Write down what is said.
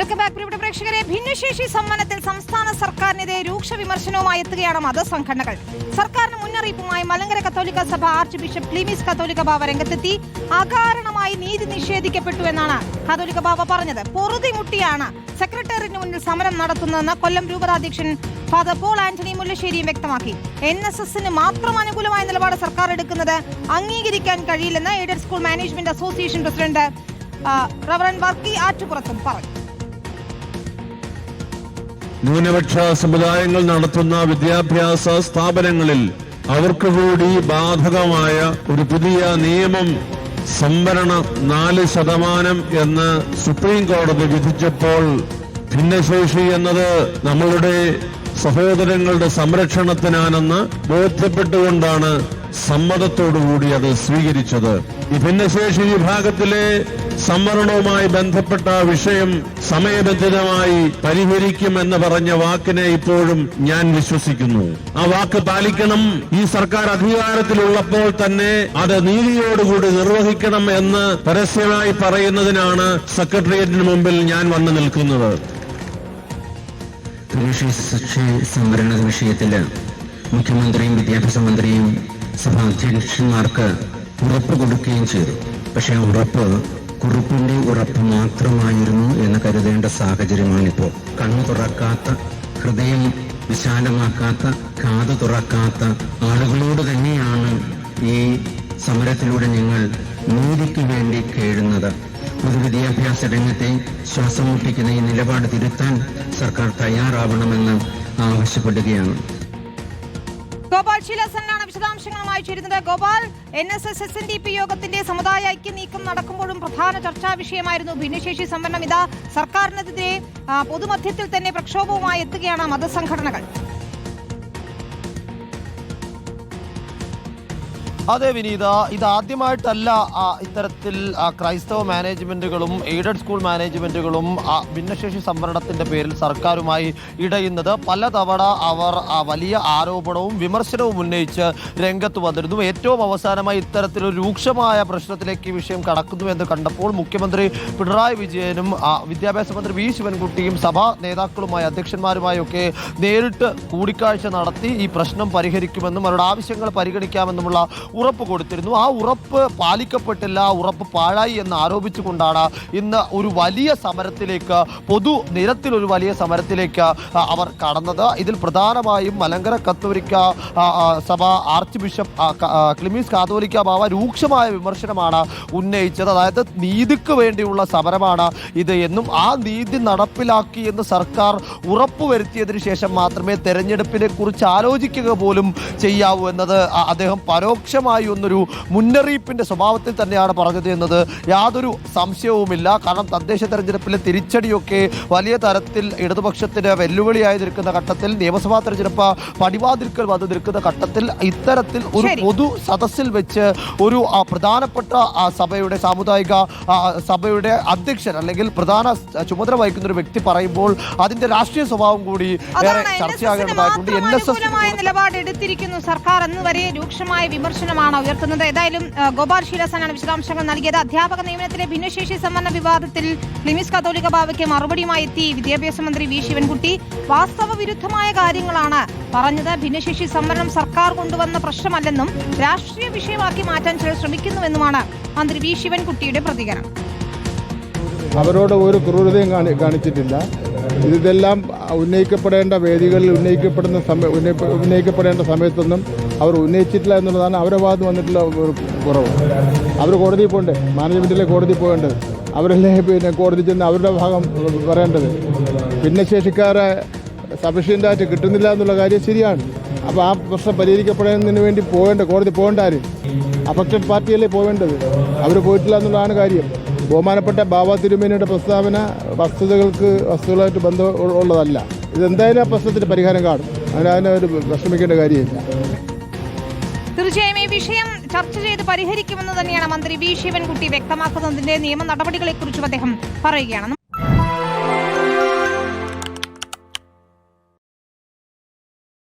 Welcome back പ്രിയപ്പെട്ട പ്രേക്ഷകരെ. ഭിന്നശേഷി സമ്മാനത്തിൽ സംസ്ഥാന സർക്കാരിനെതിരെ രൂക്ഷ വിമർശനവുമായി എത്തുകയാണ് മതസംഘടനകൾ. സർക്കാരിന് മുന്നറിയിപ്പുമായി മലങ്കര കത്തോലിക്ക സഭ ആർച്ച് ബിഷപ്പ് ക്ലീമിസ് കത്തോലിക്ക ബാവ രംഗത്തെത്തി. അകാരണമായി നീതി നിഷേധിക്കപ്പെട്ടു എന്നാണ് കത്തോലിക്ക ബാവ പറഞ്ഞത്. പൊറുതിമുട്ടിയാണ് സെക്രട്ടേറിയറ്റിന് മുന്നിൽ സമരം നടത്തുന്നതെന്ന് കൊല്ലം രൂപതാധ്യക്ഷൻ ഫാദർ പോൾ ആന്റണി മുല്ലശ്ശേരിയും വ്യക്തമാക്കി. എൻ എസ് എസിന് മാത്രം അനുകൂലമായ നിലപാട് സർക്കാർ എടുക്കുന്നത് അംഗീകരിക്കാൻ കഴിയില്ലെന്ന് aided school management association president reverend Varkey ആറ്റുപുറത്തും പറഞ്ഞു. ന്യൂനപക്ഷ സമുദായങ്ങൾ നടത്തുന്ന വിദ്യാഭ്യാസ സ്ഥാപനങ്ങളിൽ അവർക്ക് കൂടി ബാധകമായ ഒരു പുതിയ നിയമം സംവരണ നാല് ശതമാനം എന്ന് സുപ്രീം കോടതി വിധിച്ചപ്പോൾ ഭിന്നശേഷി എന്നത് നമ്മളുടെ സഹോദരങ്ങളുടെ സംരക്ഷണത്തിനാണെന്ന് ബോധ്യപ്പെട്ടുകൊണ്ടാണ് സമ്മതത്തോടുകൂടി അത് സ്വീകരിച്ചത്. ഈ ഭിന്നശേഷി വിഭാഗത്തിലെ സംവരണവുമായി ബന്ധപ്പെട്ട വിഷയം സമയബന്ധിതമായി പരിഹരിക്കുമെന്ന് പറഞ്ഞ വാക്കിനെ ഇപ്പോഴും ഞാൻ വിശ്വസിക്കുന്നു. ആ വാക്ക് പാലിക്കണം. ഈ സർക്കാർ അധികാരത്തിലുള്ളപ്പോൾ തന്നെ അത് നീതിയോടുകൂടി നിർവഹിക്കണം എന്ന് പരസ്യമായി പറയുന്നതിനാണ് സെക്രട്ടേറിയറ്റിന് മുമ്പിൽ ഞാൻ വന്നു നിൽക്കുന്നത്. സംവരണ വിഷയത്തിൽ മുഖ്യമന്ത്രിയും വിദ്യാഭ്യാസ മന്ത്രിയും സഭാധ്യക്ഷന്മാർക്ക് ഉറപ്പ് കൊടുക്കുകയും ചെയ്തു. പക്ഷേ ഉറപ്പ് കുറുപ്പിന്റെ ഉറപ്പ് മാത്രമായിരുന്നു എന്ന് കരുതേണ്ട സാഹചര്യമാണിപ്പോൾ കണ്ണു തുറക്കാത്ത ഹൃദയം വിശാലമാക്കാത്ത കാത് തുറക്കാത്ത ആളുകളോട് തന്നെയാണ് ഈ സമരത്തിലൂടെ ഞങ്ങൾ നീതിക്ക് വേണ്ടി കേഴുന്നത്. പൊതുവിദ്യാഭ്യാസ രംഗത്തെ ശ്വാസം മുട്ടിക്കുന്ന ഈ നിലപാട് തിരുത്താൻ സർക്കാർ തയ്യാറാവണമെന്ന് ആവശ്യപ്പെടുകയാണ്. ഗോപാൽ ശീലസനാണ് വിശദാംശങ്ങളുമായി ചേരുന്നത്. Gopal N S S S N D P യോഗത്തിന്റെ സമുദായ ഐക്യ നീക്കം നടക്കുമ്പോഴും പ്രധാന ചർച്ചാ വിഷയമായിരുന്നു. ഭിന്നശേഷി സംവരണം ഇതാ സർക്കാരിനെതിരെ പൊതുമധ്യത്തിൽ തന്നെ പ്രക്ഷോഭവുമായി എത്തുകയാണ് മതസംഘടനകൾ. അതെ വിനീത. ഇത് ആദ്യമായിട്ടല്ല ഇത്തരത്തിൽ ക്രൈസ്തവ മാനേജ്മെന്റുകളും എയ്ഡഡ് സ്കൂൾ മാനേജ്മെന്റുകളും ഭിന്നശേഷി സംവരണത്തിന്റെ പേരിൽ സർക്കാരുമായി ഇടയുന്നത്. പലതവണ അവർ വലിയ ആരോപണവും വിമർശനവും ഉന്നയിച്ച് രംഗത്ത് വന്നിരുന്നു. ഏറ്റവും അവസാനമായി ഇത്തരത്തിലൊരു രൂക്ഷമായ പ്രശ്നത്തിലേക്ക് ഈ വിഷയം കടക്കുന്നു എന്ന് കണ്ടപ്പോൾ മുഖ്യമന്ത്രി പിണറായി വിജയനും വിദ്യാഭ്യാസ മന്ത്രി വി. ശിവൻകുട്ടിയും സഭാ നേതാക്കളുമായി അധ്യക്ഷന്മാരുമായൊക്കെ നേരിട്ട് കൂടിക്കാഴ്ച നടത്തി ഈ പ്രശ്നം പരിഹരിക്കുമെന്നും അവരുടെ ആവശ്യങ്ങൾ പരിഗണിക്കാമെന്നുമുള്ള ഉറപ്പ് കൊടുത്തിരുന്നു. ആ ഉറപ്പ് പാലിക്കപ്പെട്ടില്ല. ഉറപ്പ് പാഴായി എന്ന് ആരോപിച്ചുകൊണ്ടാണ് ഇന്ന് ഒരു വലിയ സമരത്തിലേക്ക് പൊതു നിരത്തിലൊരു വലിയ സമരത്തിലേക്ക് അവർ കടന്നത്. ഇതിൽ പ്രധാനമായും മലങ്കര കത്തോലിക്ക സഭ ആർച്ച് ബിഷപ്പ് ക്ലിമീസ് കാതോലിക്ക ബാവ രൂക്ഷമായ വിമർശനമാണ് ഉന്നയിച്ചത്. അതായത് നീതിക്ക് വേണ്ടിയുള്ള സമരമാണ് ഇത് എന്നും ആ നീതി നടപ്പിലാക്കി എന്ന് സർക്കാർ ഉറപ്പുവരുത്തിയതിനു ശേഷം മാത്രമേ തെരഞ്ഞെടുപ്പിനെ കുറിച്ച് ആലോചിക്കുക പോലും ചെയ്യാവൂ എന്നത് അദ്ദേഹം അദ്ദേഹം പരോക്ഷമായി ഒന്നൊരു മുന്നറിയിപ്പിന്റെ സ്വഭാവത്തിൽ തന്നെയാണ് പറഞ്ഞത് എന്നത് യാതൊരു സംശയവുമില്ല. കാരണം തദ്ദേശ തെരഞ്ഞെടുപ്പിലെ തിരിച്ചടിയൊക്കെ വലിയ തരത്തിൽ ഇടതുപക്ഷത്തിന് വെല്ലുവിളിയായി നിൽക്കുന്ന ഘട്ടത്തിൽ നിയമസഭാ തെരഞ്ഞെടുപ്പ് പടിവാതിൽക്കൽ വന്ന് നിൽക്കുന്ന ഘട്ടത്തിൽ ഇത്തരത്തിൽ ഒരു പൊതു സദസ്സിൽ വെച്ച് ഒരു പ്രധാനപ്പെട്ട സഭയുടെ സാമുദായിക സഭയുടെ അധ്യക്ഷൻ അല്ലെങ്കിൽ പ്രധാന ചുമതല വഹിക്കുന്ന ഒരു വ്യക്തി പറയുമ്പോൾ അതിന്റെ രാഷ്ട്രീയ സ്വഭാവം കൂടി ചർച്ചയാകേണ്ടതായിട്ടുണ്ട്. എൻ എസ് എസ് നിലപാട് എടുത്തിരിക്കുന്നു. സർക്കാർ എന്ന് വരെ രൂക്ഷമായ വിമർശനമാണ് ഉയർത്തുന്നത്. ഏതായാലും ഗോപാൽ ശീലസനാണ് വിശദാംശങ്ങൾ നൽകിയത്. അധ്യാപക നിയമനത്തിലെ ഭിന്നശേഷി സംബന്ധ വിവാദത്തിൽ ലിമിസ് കത്തോലിക്ക ബാവയ്ക്ക് മറുപടിയുമായി എത്തി വിദ്യാഭ്യാസ മന്ത്രി വി. ശിവൻകുട്ടി. വാസ്തവ വിരുദ്ധമായ കാര്യങ്ങളാണ് പറഞ്ഞത്. ഭിന്നശേഷി സംവരണം സർക്കാർ കൊണ്ടുവന്ന പ്രശ്നമല്ലെന്നും രാഷ്ട്രീയ വിഷയമാക്കി മാറ്റാൻ ചിലർ ശ്രമിക്കുന്നുവെന്നുമാണ് മന്ത്രി വി. ശിവൻകുട്ടിയുടെ പ്രതികരണം. അവരോട് ഒരു ക്രൂരതയും കാണിച്ചിട്ടില്ല. ഇതെല്ലാം ഉന്നയിക്കപ്പെടേണ്ട വേദികളിൽ ഉന്നയിക്കപ്പെടുന്ന സമയ ഉന്നയിക്കപ്പെടേണ്ട സമയത്തൊന്നും അവർ ഉന്നയിച്ചിട്ടില്ല എന്നുള്ളതാണ് അവരെ ഭാഗത്ത് വന്നിട്ടുള്ള ഒരു കുറവ്. അവർ കോടതിയിൽ പോകണ്ടേ? മാനേജ്മെന്റിലെ കോടതി പോകേണ്ടത്. അവരല്ലേ പിന്നെ കോടതി ചെന്ന് അവരുടെ ഭാഗം പറയേണ്ടത്. ഭിന്നശേഷിക്കാരെ സഫീഷ്യന്റായിട്ട് കിട്ടുന്നില്ല എന്നുള്ള കാര്യം ശരിയാണ്. അപ്പോൾ ആ പ്രശ്നം പരിഹരിക്കപ്പെടുന്നതിന് വേണ്ടി പോകേണ്ട കോടതി പോകേണ്ട ആര്? അഫക്റ്റഡ് പാർട്ടിയല്ലേ പോകേണ്ടത്? അവർ പോയിട്ടില്ല എന്നുള്ളതാണ് കാര്യം. ബഹുമാനപ്പെട്ട ബാബ തിരുമേനിയുടെ പ്രസ്താവന വസ്തുതകൾക്ക് വസ്തുതകളായിട്ട് ബന്ധം ഉള്ളതല്ല. ഇതെന്തായാലും ആ പ്രശ്നത്തിന് പരിഹാരം കാണും. അതിനെ ഒരു വിഷമിക്കേണ്ട കാര്യമില്ല. തീർച്ചയായും ഈ വിഷയം ചർച്ച ചെയ്ത് പരിഹരിക്കുമെന്ന് തന്നെയാണ് മന്ത്രി വി. ശിവൻകുട്ടി വ്യക്തമാക്കുന്നതിന്റെ നിയമ നടപടികളെക്കുറിച്ചും അദ്ദേഹം പറയുകയാണ്.